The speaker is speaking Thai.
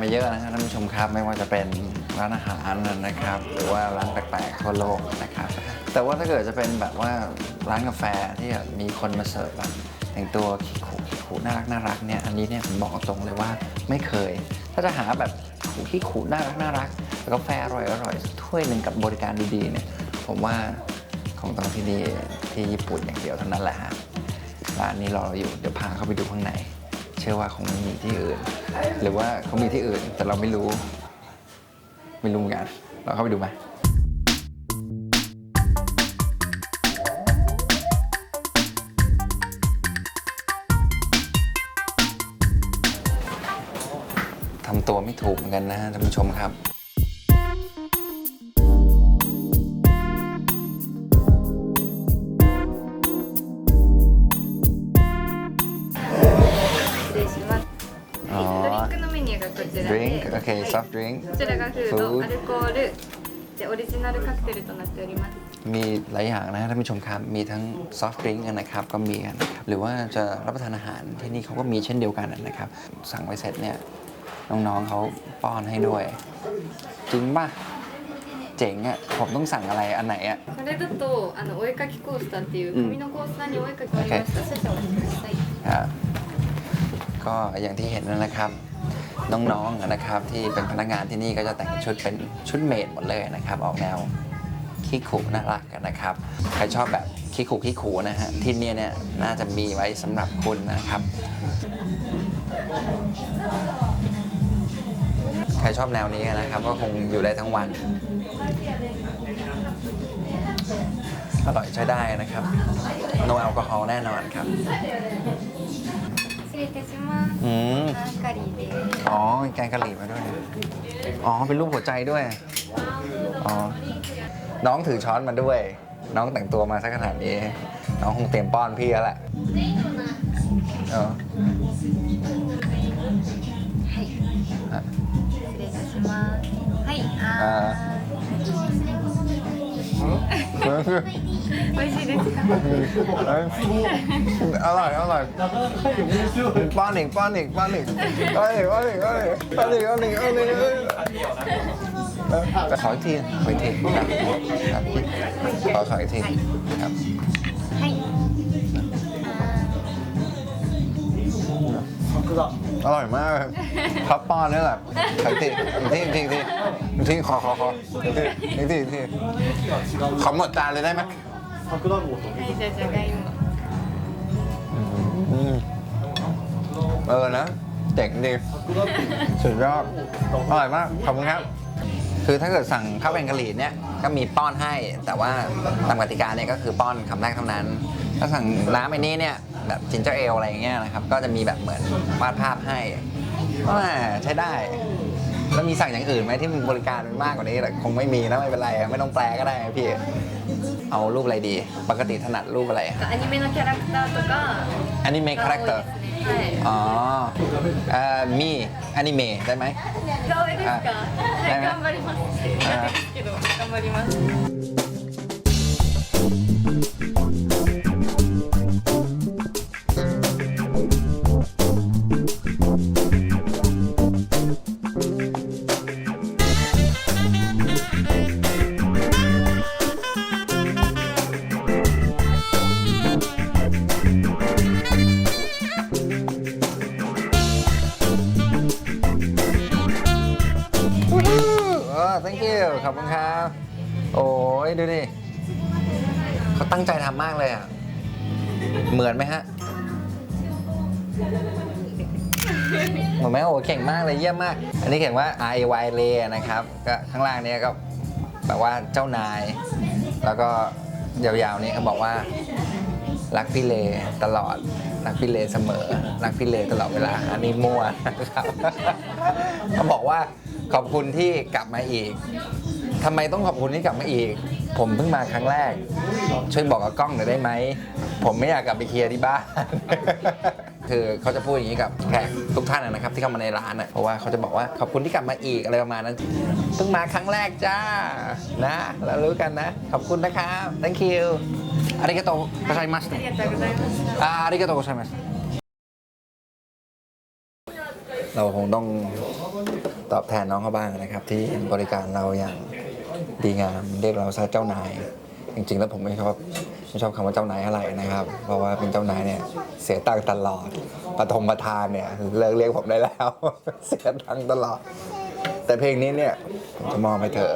มาเยอะนะฮะท่านผู้ชมครับไม่ว่าจะเป็นร้านอาหารนะครับ หรือว่าร้านแปลกๆทั่วโลกนะครับ แต่ว่าถ้าเกิดจะเป็นแบบว่าร้านกาแฟที่แบบมีคนมาเสิร์ฟแบบแต่งตัวขี้ขู่ขี้ขู่น่ารักน่ารักเนี่ยอันนี้เนี่ยผมบอกตรงเลยว่าไม่เคย ถ้าจะหาแบบขู่ขี้ขู่น่ารักน่ารักแล้วกาแฟอร่อยอร่อยถ้วยหนึ่งกับบริการดีๆเนี่ยผมว่าคงต้องที่นี่ที่ญี่ปุ่นอย่างเดียวเท่านั้นแหละฮะร้านนี้รอเราอยู่เดี๋ยวพาเข้าไปดูข้างใน เชื่อว่าคงไม่มีที่อื่น หรือว่าเขามีที่อื่น แต่เราไม่รู้ ไม่รู้เหมือนกันเราเข้าไปดูไหมทำตัวไม่ถูกเหมือนกันนะท่านผู้ชมครับ drink โอเค はい soft drink こちらがフー Food ドアルコールでオリジナルカクテルとなっております มีหลายอย่างนะท่านผู้ชมครับ มีทั้งซอฟต์ดริงก์นะครับ ก็มีกันนะครับหรือว่าจะรับประทานอาหารที่นี่เขาก็มีเช่นเดียวกันนะครับ สั่งไปเสร็จเนี่ย น้องๆเขาป้อนให้ด้วย จริงป่ะ เจ๋งอะ่ะ ผมต้องสั่งอะไรอันไหนอะ่ะ これだとあのお絵かきコースターっていううん紙のコースターにお絵かきがありました、少々お待ちください ครับก็อย่างที่เห็นนะครับ น้องๆนะครับที่เป็นพนักงานที่นี่ก็จะแต่งชุดเป็นชุดเมดหมดเลยนะครับ ออกแนวขี้ขู่น่ารักกันนะครับ ใครชอบแบบขี้ขู่ขี้ขู่นะฮะที่นี่เนี่ยน่าจะมีไว้สำหรับคุณนะครับ ใครชอบแนวนี้นะครับ ก็คงอยู่ได้ทั้งวัน อร่อยใช้ได้นะครับ โนแอลกอฮอล์แน่นอนครับอืม อ๋อมีแกงกะหรี่มาด้วย อ๋อ เป็นรูปหัวใจด้วย อ๋อ น้องถือช้อนมาด้วย น้องแต่งตัวมาสักขนาดนี้ น้องคงเตรียมป้อนพี่แล้วแหละเอออ่ะ 失礼いたしますはいああー 美味しいですか อร่อย อร่อย ป้อนอีกป้อนอีกป้อนอีกป้อนอีกป้อนอีกป้อนอีกป้อนอีกป้อนอีกป้อนอีกเออแต่ขออีกทีขออีกทีครับครับขอขออีกทีครับ กรอบอร่อยมากเลยพับป้อนนี่แหละทีทีทีทีทีขอขอขอทีทีทีขอหมดจานเลยได้ไหมพักกรองหมดให้จะจะได้เออนะเจ๋งดีสุดยอดอร่อยมากขอบคุณครับคือถ้าเกิดสั่งข้าวแกงกะหรี่เนี่ยก็มีป้อนให้ แต่ว่าตามกติกาเนี่ยก็คือป้อนคำแรกเท่านั้น ถ้าสั่งน้ำไอ้นี้เนี่ยแบบจินเจอร์เอลอะไรอย่างเงี้ยนะครับ ก็จะมีแบบเหมือนวาดภาพให้ว่าใช้ได้ แล้วมีสั่งอย่างอื่นไหมที่มันบริการมันมากกว่านี้แต่คงไม่มีนะไม่เป็นไรไม่ต้องแปลก็ได้พี่ เอารูปอะไรดี ปกติถนัดรูปอะไร アニメのキャラクターとか อนิเมะคาแรคเตอร์ が多いですね อ๋อเอ่อมีอนิเมะได้ไหม はい可愛いですかあはい頑張ります苦手ですけど頑張ります you ขอบคุณครับ โอ้ยดูดิเขาตั้งใจทำมากเลยอะ เหมือนไหมฮะ เหมือนไหมโอ้เก่งมากเลยเยี่ยมมาก อันนี้เขียนว่า R A Y เลนะครับ ก็ข้างล่างเนี้ก็แบบว่าเจ้านาย แล้วก็ยาวๆนี้เขาบอกว่า รักพี่เลตลอด รักพี่เลเสมอ รักพี่เลตลอดเวลา อันนี้มั่วนะครับเขาบอกว่าขอบคุณที่กลับมาอีกทำไมต้องขอบคุณที่กลับมาอีก ผมเพิ่งมาครั้งแรก ช่วยบอกกับกล้องหน่อยได้ไหม ผมไม่อยากกลับไปเคลียร์ที่บ้าน คือเขาจะพูดอย่างนี้กับแขกทุกท่านนะครับที่เข้ามาในร้านอะเพราะว่าเขาจะบอกว่าขอบคุณที่กลับมาอีกอะไรประมาณนั้นเพิ่งมาครั้งแรกจ้านะเรารู้กันนะ ขอบคุณนะครับ thank you อริあะがとうございますありがとうริいまโตありがとうございますเราคงต้องตอบแทนน้องเขาบ้างนะครับ ที่บริการเราอย่างดีงามเรียกเราซะเจ้านาย จริงๆ แล้วผมไม่ชอบ ไม่ชอบคำว่าเจ้านายอะไรนะครับ เพราะว่าเป็นเจ้านายเนี่ยเสียตังค์ตลอดประทมประธานเนี่ยเลิกเรียกผมได้แล้ว เสียตังค์ตลอด แต่เพลงนี้เนี่ยผมจะมองไปเถอะ